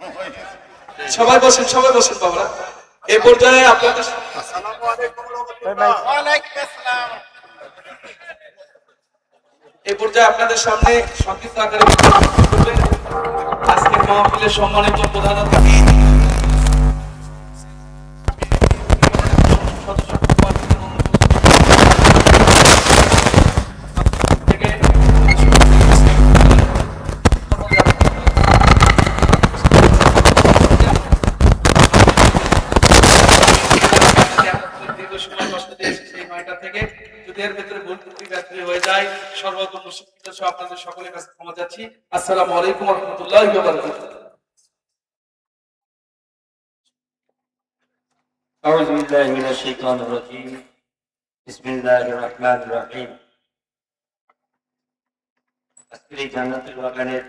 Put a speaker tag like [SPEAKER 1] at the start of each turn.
[SPEAKER 1] সবাই বসেন সবাই বসেন বাবা এ পর্যায়ে আপনাদের এই পর্যায়ে আপনাদের সামনে সংক্ষিপ্ত আকারে আজকের মাহফিলের সম্মানিত প্রধান অতিথি সময় কষ্ট দিয়েছি সেই নয়টা থেকে যদি এর ভেতরে ভুল ত্রুটি ব্যর্থ হয়ে যায় সর্বপ্রথম শিক্ষিত সহ আপনাদের সকলের কাছে ক্ষমা যাচ্ছি আসসালামু আলাইকুম রহমতুল্লাহ
[SPEAKER 2] أعوذ بالله من الشيطان الرجيم بسم الله الرحمن الرحيم আজকের এই জান্নাতুল বাগানের